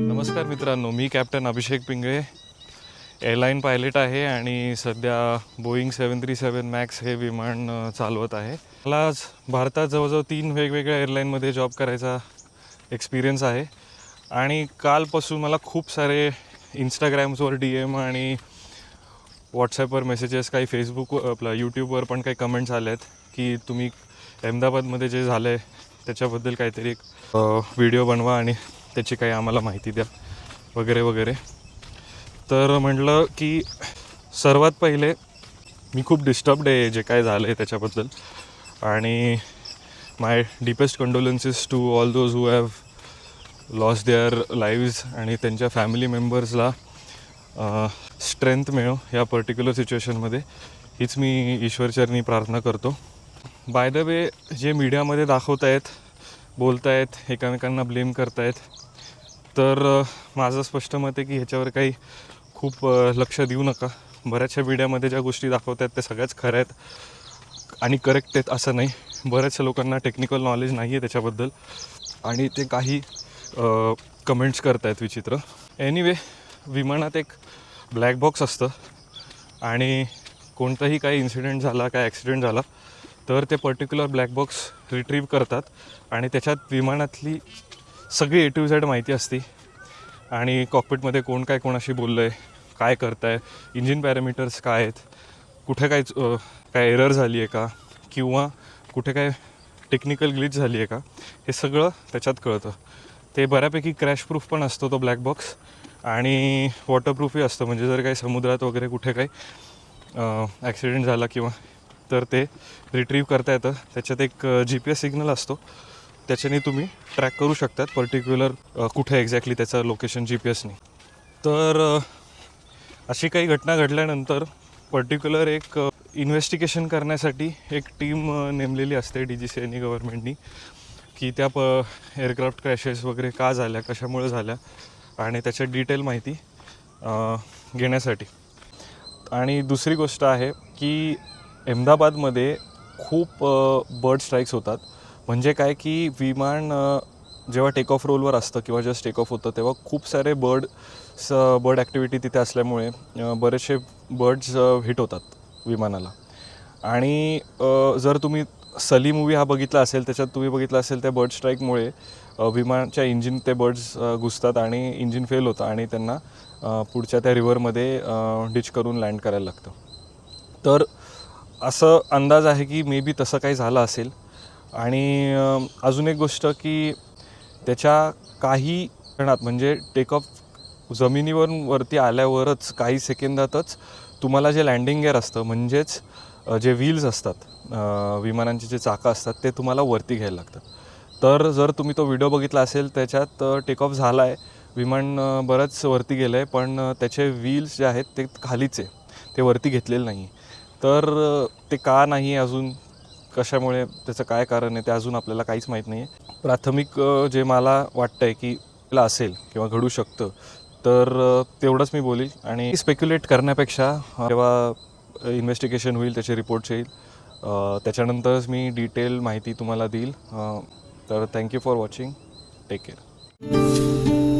नमस्कार मित्रांनो मी captain Abhishek Pingale. Airline pilot आहे आणि सध्या Boeing seven three seven Max हे विमान चालवत आहे. मला आज भारतात जवळजवळ तीन वेगवेगळ्या एअरलाईनमध्ये जॉब करायचा एक्सपिरियन्स आहे. आणि कालपासून मला खूप सारे इंस्टाग्राम्सवर डी एम आणि व्हॉट्सॲपवर मेसेजेस काही फेसबुक आपलं यूट्यूबवर पण काही कमेंट्स आले आहेत की तुम्ही अहमदाबादमध्ये जे झालं आहे त्याच्याबद्दल काहीतरी एक व्हिडिओ बनवा आणि त्याची काही आम्हाला माहिती द्या. वगैरे वगैरे. तर म्हटलं की सर्वात पहिले मी खूप डिस्टर्बड आहे जे काय झालं आहे त्याच्याबद्दल. आणि my deepest condolences to all those who have loss their lives आणि त्यांच्या फॅमिली मेंबर्सला स्ट्रेंथ मिळो या पर्टिक्युलर सिच्युएशनमध्ये हीच मी ईश्वरचरणी प्रार्थना करतो. बाय द वे जे मीडियामध्ये दाखवत आहेत बोलत आहेत एकमेकांना ब्लेम करतायत तर माझं स्पष्ट मत आहे की ह्याच्यावर काही खूप लक्ष देऊ नका. बऱ्याचशा मीडियामध्ये ज्या गोष्टी दाखवत आहेत त्या सगळ्याच खऱ्या आहेत आणि करेक्ट आहेत असं नाही. बऱ्याचशा लोकांना टेक्निकल नॉलेज नाही आहे त्याच्याबद्दल. आणि ते काही कमेंट्स करत आहेत विचित्र. एनिवे विमानात एक ब्लॅक बॉक्स असतं. आणि कोणताही काही इन्सिडेंट झाला काय ॲक्सिडेंट झाला तर ते पर्टिक्युलर ब्लॅक बॉक्स रिट्रीव्ह करतात आणि त्याच्यात विमानातली सगळी ए टू झेड माहिती असते. आणि कॉकपिटमध्ये कोण काय कोणाशी बोललं आहे काय करताय इंजिन पॅरामीटर्स काय आहेत कुठे काय काय एरर झाली आहे का किंवा कुठे काय टेक्निकल ग्लिच झाली आहे का हे सगळं त्याच्यात कळतं. ते बऱ्यापैकी क्रॅश प्रूफ पण असतो तो ब्लॅक बॉक्स आणि वॉटरप्रूफही असतं. म्हणजे जर काही समुद्रात वगैरे कुठे काही ॲक्सिडेंट झाला किंवा तर ते रिट्रीव्ह करता येतं. त्याच्यात एक जी पी एस सिग्नल असतो. त्याच्याने तुम्ही ट्रॅक करू शकतात पर्टिक्युलर कुठे एक्झॅक्टली त्याचं लोकेशन जी पी एसने तर अशी काही घटना घडल्यानंतर पर्टिक्युलर एक इन्व्हेस्टिगेशन करण्यासाठी एक टीम नेमलेली असते डी जी सी एनी गव्हर्नमेंटनी की त्या प एअरक्राफ्ट क्रॅशेस वगैरे का झाल्या कशामुळे झाल्या आणि त्याच्या डिटेल माहिती घेण्यासाठी. आणि दुसरी गोष्ट आहे की अहमदाबादमध्ये खूप बर्ड स्ट्राईक्स होतात. म्हणजे काय की विमान जेव्हा टेक ऑफ रोलवर असतं किंवा जस्ट टेक ऑफ होतं तेव्हा खूप सारे बर्ड स बर्ड ॲक्टिव्हिटी तिथे असल्यामुळे बरेचसे बर्ड्स हिट होतात विमानाला. आणि जर तुम्ही सली मूवी हा बघितला असेल त्याच्यात तुम्ही बघितला असेल त्या बर्ड स्ट्राईकमुळे विमानाच्या इंजिन ते बर्ड्स घुसतात आणि इंजिन फेल होतं आणि त्यांना पुढच्या त्या रिव्हरमध्ये डिच करून लँड करायला लागतं. तर असं अंदाज आहे की मे बी तसं काही झालं असेल. आणि अजून एक गोष्ट की त्याच्या काही क्षणात म्हणजे टेक ऑफ जमिनीवरून वरती आल्यावरच काही सेकंदातच तुम्हाला जे लँडिंग गेअर असतं म्हणजेच जे व्हील्स असतात विमानांचे जे चाकं असतात ते तुम्हाला वरती घ्यायला लागतात. तर जर तुम्ही तो व्हिडिओ बघितला असेल त्याच्यात टेक ऑफ झाला आहे विमान बरंच वरती गेलं आहे पण त्याचे व्हील्स जे आहेत ते खालीच आहे. ते वरती घेतलेलं नाही तर ते का नाही अजून? कशामुळे? त्याचं काय कारण आहे? ते अजून आपल्याला काहीच माहीत नाही आहे प्राथमिक जे मला वाटतं आहे की ला असेल किंवा घडू शकतं तर तेवढंच मी बोलील. आणि स्पेक्युलेट करण्यापेक्षा जेव्हा इन्व्हेस्टिगेशन होईल त्याचे रिपोर्ट्स येईल त्याच्यानंतरच मी डिटेल माहिती तुम्हाला देईल. तर thank you for watching take care